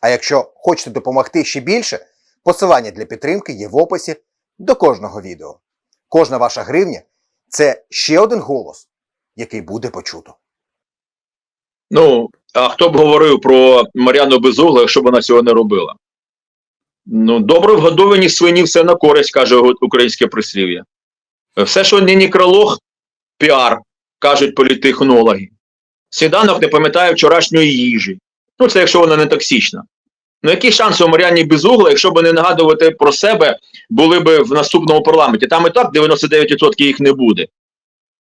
А якщо хочете допомогти ще більше, посилання для підтримки є в описі до кожного відео. Кожна ваша гривня це ще один голос, який буде почуто. Ну, а хто б говорив про Мар'яну Безугла, якщо б вона цього не робила? Ну, добре вгодовані свині все на користь, каже українське прислів'я. Все, що не некролог, піар, кажуть політехнологи. Сніданок не пам'ятає вчорашньої їжі. Ну, це якщо вона не токсична. Ну, які шанси у Мар'яні Безугла, якщо б не нагадувати про себе, були б в наступному парламенті? Там і так 99% їх не буде.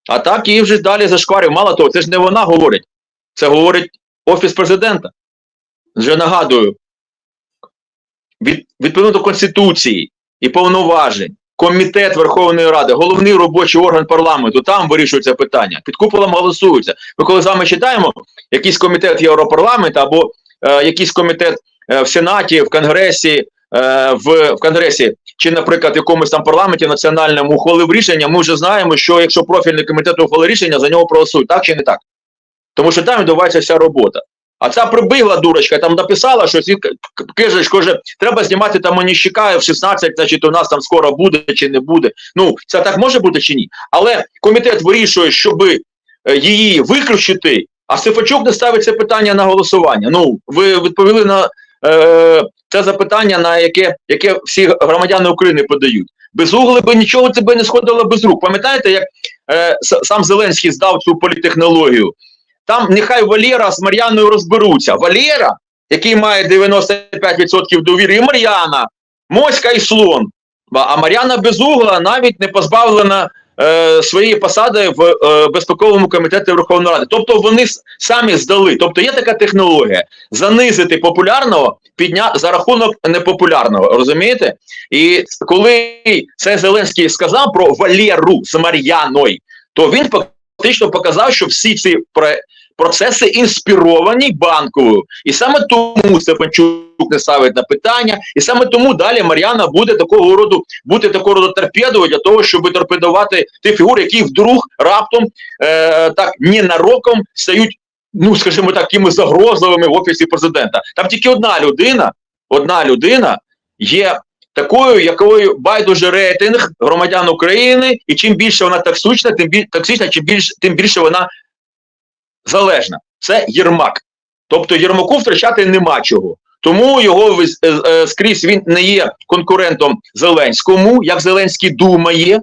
А так її вже далі зашкварив. Мало того, це ж не вона говорить. Це говорить Офіс президента. Вже нагадую, від, відповідно до Конституції і повноважень, Комітет Верховної Ради, головний робочий орган парламенту, там вирішується питання. Під куполом голосуються. Ми коли з вами читаємо якийсь комітет Європарламенту або е, якийсь комітет е, в Сенаті, в Конгресі, е, в, в Конгресі, чи, наприклад, в якомусь там парламенті національному ухвалив рішення, ми вже знаємо, що якщо профільний комітет ухвалив рішення, за нього проголосують, так чи не так? Тому що там відбувається вся робота. А ця прибигла дурочка, там написала щось, і к- к- каже, треба знімати там Оніщика в 16, значить у нас там скоро буде чи не буде. Ну, це так може бути чи ні? Але комітет вирішує, щоб її виключити, а Сифачук не ставить це питання на голосування. Ну, ви відповіли на е, це запитання, на яке, яке всі громадяни України подають. Без угли би нічого тебе не сходило без рук. Пам'ятаєте, як е, сам Зеленський здав цю політехнологію? Там нехай Валєра з Мар'яною розберуться. Валєра, який має 95% довіри, і Мар'яна, Моська і слон. А Мар'яна Безугла навіть не позбавлена е, своєї посади в е, безпековому комітеті Верховної Ради. Тобто вони самі здали. Тобто є така технологія занизити популярного підня... за рахунок непопулярного. Розумієте? І коли це Зеленський сказав про Валєру з Мар'яною, то він фактично показав, що всі ці процеси інспіровані банковою. І саме тому Стефанчук не ставить на питання, і саме тому далі Мар'яна буде такого роду бути такого роду торпедою для того, щоб торпедувати ті фігури, які вдруг раптом е, так ненароком стають, ну скажімо так, такими загрозливими в офісі президента. Там тільки одна людина, одна людина є такою, якою байдуже рейтинг громадян України, і чим більше вона токсична, тим більше токсична, чим більше, тим більше вона залежна. Це Єрмак. Тобто Єрмаку втрачати нема чого. Тому його е, е, скрізь він не є конкурентом Зеленському, як Зеленський думає.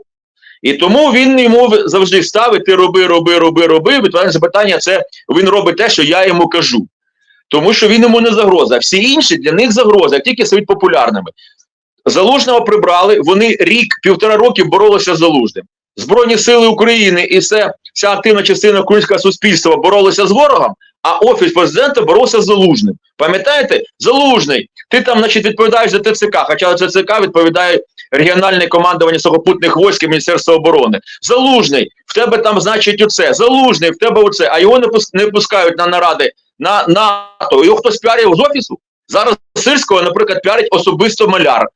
І тому він йому завжди ставить ти роби, роби, роби, роби. Відповідальне запитання це він робить те, що я йому кажу. Тому що він йому не загроза. Всі інші для них загроза, як тільки стають популярними. Залужного прибрали, вони рік, півтора роки боролися з Залужним. Збройні сили України і все, вся активна частина українського суспільства боролися з ворогом, а офіс президента боровся з Залужним. Пам'ятаєте? Залужний, ти там, значить, відповідаєш за ТЦК, хоча ТЦК відповідає регіональне командування сухопутних військ і Міністерства оборони. Залужний, в тебе там, значить, оце, залужний, в тебе оце, а його не, не пускають на наради на НАТО. Його хтось піарив з офісу. Зараз Сирського, наприклад, піарить особисто маляр.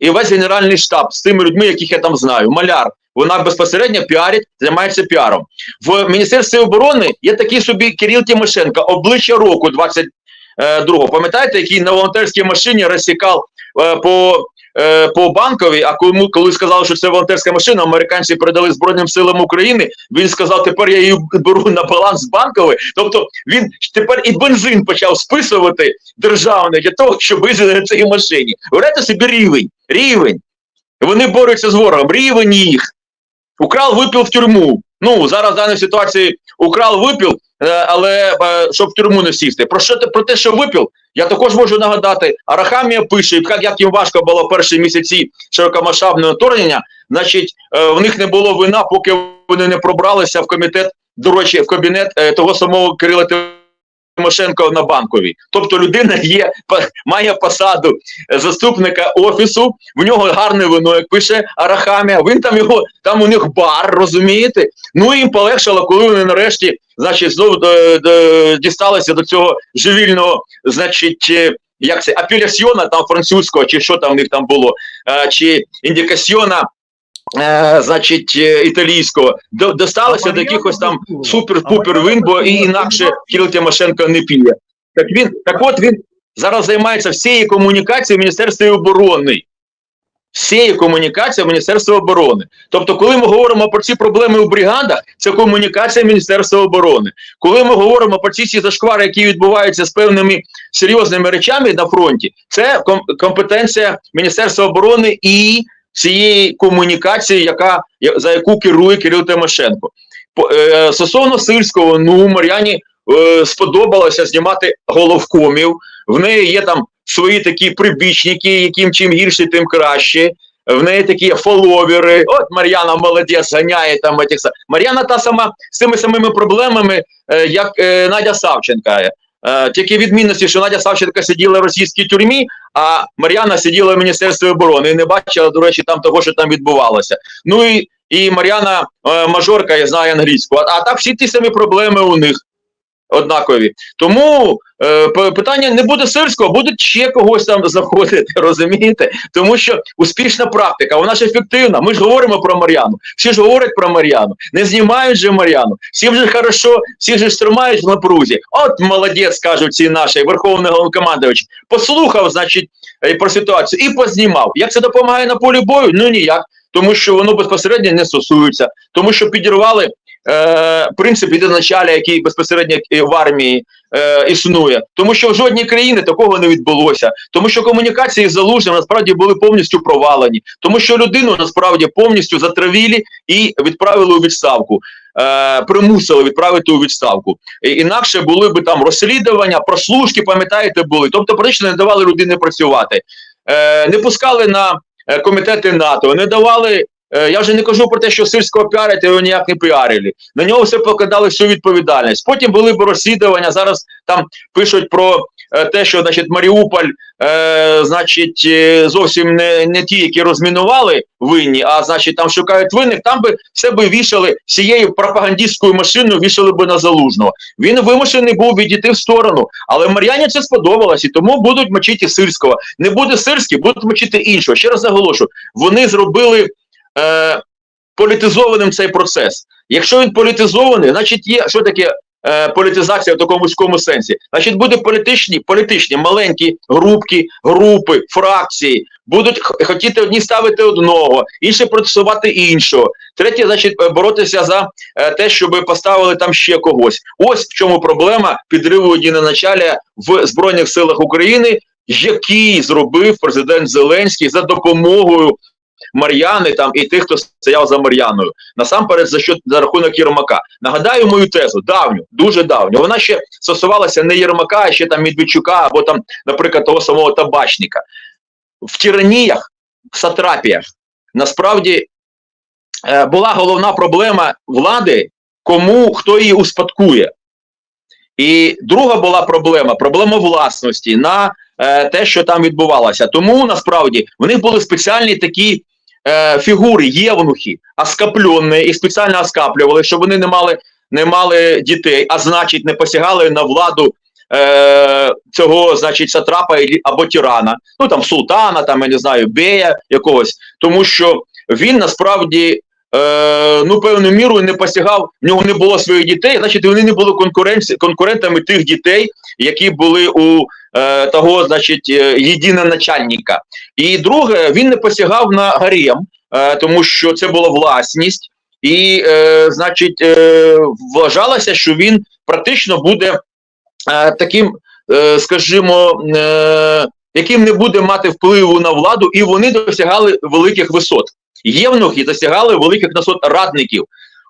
І весь генеральний штаб з тими людьми, яких я там знаю. Маляр. Вона безпосередньо піарить, займається піаром. В Міністерстві оборони є такий собі Кирил Тимошенко, обличчя року 22-го. Пам'ятаєте, який на волонтерській машині розсікав е, по, е, по банковій, а коли, коли сказали, що це волонтерська машина, американці передали Збройним силам України, він сказав, тепер я її беру на баланс банковий. Тобто він тепер і бензин почав списувати державний для того, щоб визнати на цій машині. Уявляєте собі рівень, рівень. Вони борються з ворогом, рівень їх. Украл, випив в тюрму. Ну, зараз в даній ситуації украл, випив, е, але е, щоб в тюрму не сісти. Про що про те, що випіл? я також можу нагадати. Арахамія пише, як, як їм важко було перші місяці широкомасштабного вторгнення, значить, е, в них не було вина, поки вони не пробралися в комітет, до речі, в кабінет того самого Кирила Тимошенко на банковій. Тобто людина є, має посаду заступника офісу, в нього гарне вино, як пише Арахамія, він там його, там у них бар, розумієте? Ну їм полегшало, коли вони нарешті, значить, знову дісталися до цього живільного, значить, е, як це, апелясьйона там французького, чи що там в них там було, е, чи індикасьйона, е, значить, е, італійського, до, досталося до якихось там супер-пупер вин, бо і інакше Кирил Тимошенко не п'є. Так він, так от він зараз займається всією комунікацією в Міністерстві оборони. Всією комунікацією в Міністерстві оборони. Тобто, коли ми говоримо про ці проблеми у бригадах, це комунікація Міністерства оборони. Коли ми говоримо про ці всі зашквари, які відбуваються з певними серйозними речами на фронті, це ком- компетенція Міністерства оборони і цієї комунікації, яка за яку керує Кирил Тимошенко. Е, Стосовно сильського, ну Мар'яні е, сподобалося знімати головкомів. В неї є там свої такі прибічники, яким чим гірше, тим краще. В неї такі фоловери. От Мар'яна молодець, ганяє там. Мар'яна та сама з тими самими проблемами, е, як е, Надя Савченка. Е, тільки відмінності, що Надя Савченка сиділа в російській тюрмі, а Мар'яна сиділа в Міністерстві оборони і не бачила, до речі, там того, що там відбувалося. Ну і, і Мар'яна е, мажорка, я знаю англійську. А, а так всі ті самі проблеми у них однакові. Тому е, питання не буде сирського, будуть ще когось там заходити, розумієте? Тому що успішна практика, вона ж ефективна. Ми ж говоримо про Мар'яну. Всі ж говорять про Мар'яну. Не знімають же Мар'яну. Всі вже хорошо, всі ж тримають в напрузі. От молодець, кажуть ці наші верховний головнокомандувач. Послухав, значить, е, про ситуацію і познімав. Як це допомагає на полі бою? Ну ніяк. Тому що воно безпосередньо не стосується, тому що підірвали е, принцип єдиначаля, який безпосередньо в армії е, існує, тому що в жодній країні такого не відбулося, тому що комунікації з залужним насправді були повністю провалені, тому що людину насправді повністю затравили і відправили у відставку. Е, примусили відправити у відставку. Інакше були б там розслідування, прослушки, пам'ятаєте, були. Тобто, практично не давали людині працювати, е, не пускали на е, комітети НАТО, не давали. Е, Я вже не кажу про те, що сільського піарити його ніяк не піарили. На нього все покидали всю відповідальність. Потім були б розслідування. Зараз там пишуть про е, те, що значить Маріуполь, е, значить, е, зовсім не, не ті, які розмінували винні, а значить там шукають винних. Там би все би вішали всією пропагандистською машиною, вішали би на залужного. Він вимушений був відійти в сторону, але Мар'яні це сподобалось, і тому будуть мочити сирського. Не буде сирський, будуть мочити іншого. Ще раз наголошую, вони зробили е, політизованим цей процес. Якщо він політизований, значить є що таке е, політизація в такому вузькому сенсі? Значить, буде політичні, політичні маленькі групки, групи, фракції. Будуть хотіти одні ставити одного, інші протестувати іншого. Третє, значить, е, боротися за е, те, щоб поставили там ще когось. Ось в чому проблема підриву єдиноначалія в Збройних силах України, який зробив президент Зеленський за допомогою Мар'яни там і тих, хто стояв за Мар'яною. Насамперед за що за рахунок Єрмака. Нагадаю мою тезу, давню, дуже давню. Вона ще стосувалася не Єрмака, а ще там Медведчука або там, наприклад, того самого табачника. В тираніях, в сатрапіях насправді е, була головна проблема влади, кому хто її успадкує. І друга була проблема проблема власності на е, те, що там відбувалося. Тому насправді в них були спеціальні такі е, фігури, євнухи, оскаплені, і спеціально оскаплювали, щоб вони не мали, не мали дітей, а значить, не посягали на владу е, цього, значить, сатрапа або тирана, ну там султана, там я не знаю, бея якогось, тому що він насправді. Е, ну, певною мірою не посягав, в нього не було своїх дітей, значить, вони не були конкурентами тих дітей, які були у е, того, значить, е, єдиноначальника. І друге, він не посягав на гарем, е, тому що це була власність, і, е, значить, е, вважалося, що він практично буде таким, скажімо, яким не буде мати впливу на владу, і вони досягали великих висот. Євнухи досягали великих висот радників.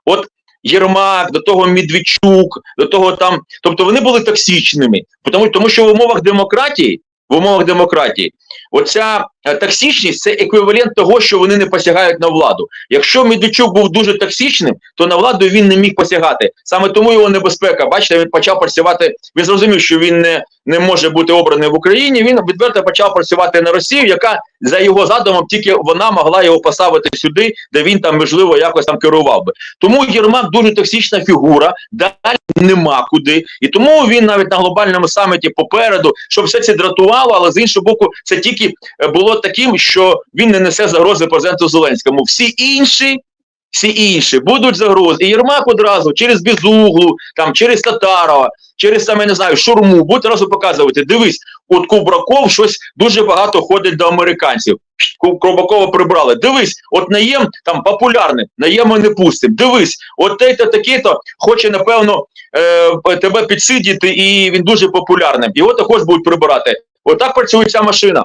От Єрмак, до того Медведчук, до того там, тобто вони були токсичними, тому, тому що в умовах демократії, в умовах демократії, оця токсичність це еквівалент того, що вони не посягають на владу. Якщо Медведчук був дуже токсичним, то на владу він не міг посягати. Саме тому його небезпека. Бачите, він почав працювати. Він зрозумів, що він не, не може бути обраний в Україні. Він відверто почав працювати на Росію, яка за його задумом тільки вона могла його поставити сюди, де він там можливо якось там керував би. Тому Єрмак дуже токсична фігура. Далі нема куди, і тому він навіть на глобальному саміті попереду, щоб все це дратувало, але з іншого боку, це тільки е, було таким, що він не несе загрози президенту Зеленському. Всі інші. Всі інші будуть загрози. І Єрмак одразу через Безуглу, там через Татарова, через саме не знаю, шурму, будуть одразу показувати. Дивись, от Кубраков щось дуже багато ходить до американців. Ку- Кубракова прибрали. Дивись, от наєм там популярний, наєма не пустим. Дивись, от те-то таке-то хоче, напевно, е, тебе підсидіти, і він дуже популярним. І от також будуть прибирати. Отак працює ця машина.